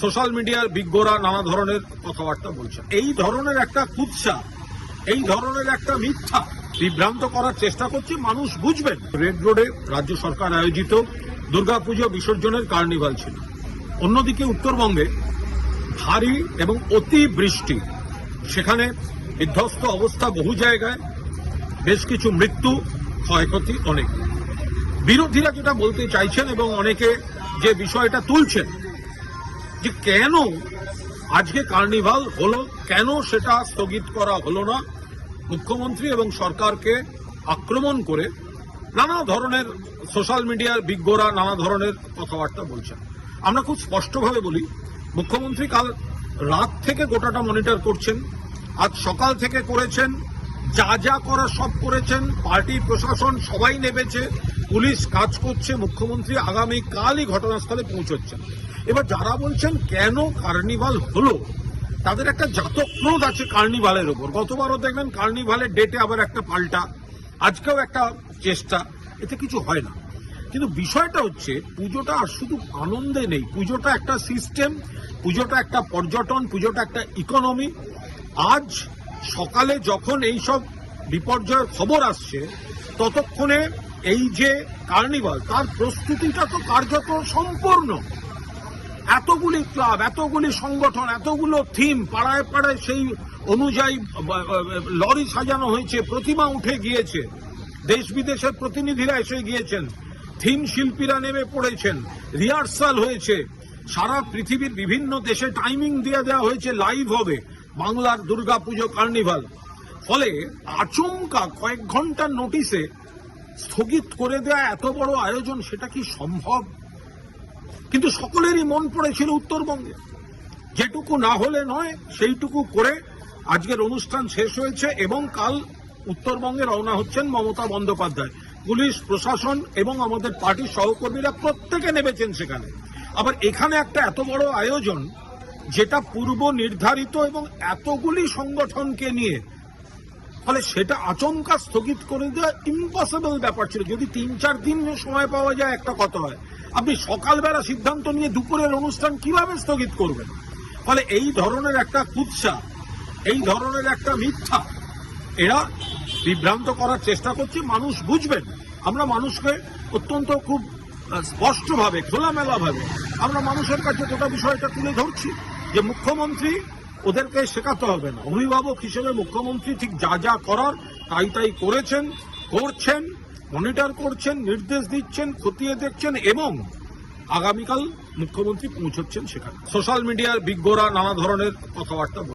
Social মিডিয়ার বিজ্ঞরা নানা ধরনের কথাবার্তা বলছেন। এই ধরনের একটা কুৎসা, এই ধরনের একটা মিথ্যা বিভ্রান্ত করার চেষ্টা করছে, মানুষ বুঝবেন। রেড রোডে রাজ্য সরকার আয়োজিত দুর্গাপুজো বিসর্জনের কার্নিভাল ছিল। অন্যদিকে উত্তরবঙ্গে ভারী এবং অতি বৃষ্টি সেখানে বিধ্বস্ত অবস্থা বহু জায়গায়, বেশ কিছু মৃত্যু, ক্ষয়ক্ষতি অনেক। বিরোধীরা যেটা বলতে চাইছেন এবং অনেকে যে বিষয়টা তুলছেন যে কেন আজকে কার্নিভাল হলো? কেন সেটা স্থগিত করা হলো না? মুখ্যমন্ত্রী এবং সরকারকে আক্রমণ করে নানা ধরনের সোশ্যাল মিডিয়ার বিজ্ঞরা নানা ধরনের কথাবার্তা বলছেন। আমরা খুব স্পষ্টভাবে বলি, মুখ্যমন্ত্রী কাল রাত থেকে গোটাটা মনিটর করছেন, আজ সকাল থেকে করেছেন, যা যা করা সব করেছেন, পার্টি, প্রশাসন সবাই নেমেছে পুলিশ কাজ করছে, মুখ্যমন্ত্রী আগামী কালই ঘটনাস্থলে পৌঁছচ্ছেন। এবার যারা বলছেন, কেন কার্নিভাল হলো? তাদের একটা জাতক্রোধ আছে কার্নিভালের ওপর। গতবারও দেখবেন কার্নিভালের ডেটে আবার একটা পাল্টা, আজকেও একটা চেষ্টা, এতে কিছু হয় না। কিন্তু বিষয়টা হচ্ছে, পুজোটা আর শুধু আনন্দে নেই। পুজোটা একটা সিস্টেম, পুজোটা একটা পর্যটন, পুজোটা একটা ইকোনমি। আজ সকালে যখন এই সব বিপর্যয়ের খবর আসছে, ততক্ষণে এই যে কার্নিভাল, তার প্রস্তুতিটা তো কার্যত সম্পূর্ণ। এতগুলি ক্লাব, এতগুলি সংগঠন, এতগুলো থিম পাড়ায় পাড়ায় সেই অনুযায়ী লরি সাজানো হয়েছে, প্রতিমা উঠে গিয়েছে। দেশ বিদেশের প্রতিনিধিরা এসে গিয়েছেন। থিম শিল্পীরা নেমে পড়েছেন, রিহার্সাল হয়েছে। সারা পৃথিবীর বিভিন্ন দেশে টাইমিং দিয়ে দেওয়া হয়েছে লাইভ হবে বাংলার দুর্গাপুজো কার্নিভাল। ফলে আচমকা কয়েক ঘণ্টার নোটিসে স্থগিত করে দেওয়া এত বড় আয়োজন, সেটা কি সম্ভব? কিন্তু সকলেরই মন পড়েছিল উত্তরবঙ্গে। যেটুকু না হলে নয়, সেইটুকু করে আজকের অনুষ্ঠান শেষ হয়েছে এবং কাল উত্তরবঙ্গে রওনা হচ্ছেন মমতা বন্দ্যোপাধ্যায়। পুলিশ, প্রশাসন এবং আমাদের পার্টির সহকর্মীরা প্রত্যেকে নেমেছেন সেখানে। আবার এখানে একটা এত বড় আয়োজন, যেটা পূর্ব নির্ধারিত এবং এতগুলি সংগঠনকে নিয়ে ফলে সেটা আচমকা স্থগিত করে দেওয়া ইম্পসিবল ব্যাপার ছিল। যদি তিন, চার দিন সময় পাওয়া যায়, একটা কথা হয়। আপনি সকালবেলা সিদ্ধান্ত নিয়ে দুপুরের অনুষ্ঠান কীভাবে স্থগিত করবেন? ফলে এই ধরনের একটা কুৎসা, এই ধরনের একটা মিথ্যা, এরা বিভ্রান্ত করার চেষ্টা করছে। মানুষ বুঝবেন, আমরা মানুষকে অত্যন্ত খুব স্পষ্টভাবে, খোলামেলাভাবে আমরা মানুষের কাছে গোটা বিষয়টা তুলে ধরছি যে মুখ্যমন্ত্রী ওদেরকে শেখাতে হবে না অভিভাবক হিসেবে মুখ্যমন্ত্রী ঠিক যা যা করার, তাই তাই করেছেন, করছেন মনিটর করছেন, নির্দেশ দিচ্ছেন, খতিয়ে দেখছেন এবং আগামীকাল মুখ্যমন্ত্রী পৌঁছচ্ছেন সেখানে সোশ্যাল মিডিয়ার বিজ্ঞরা নানা ধরনের কথাবার্তা।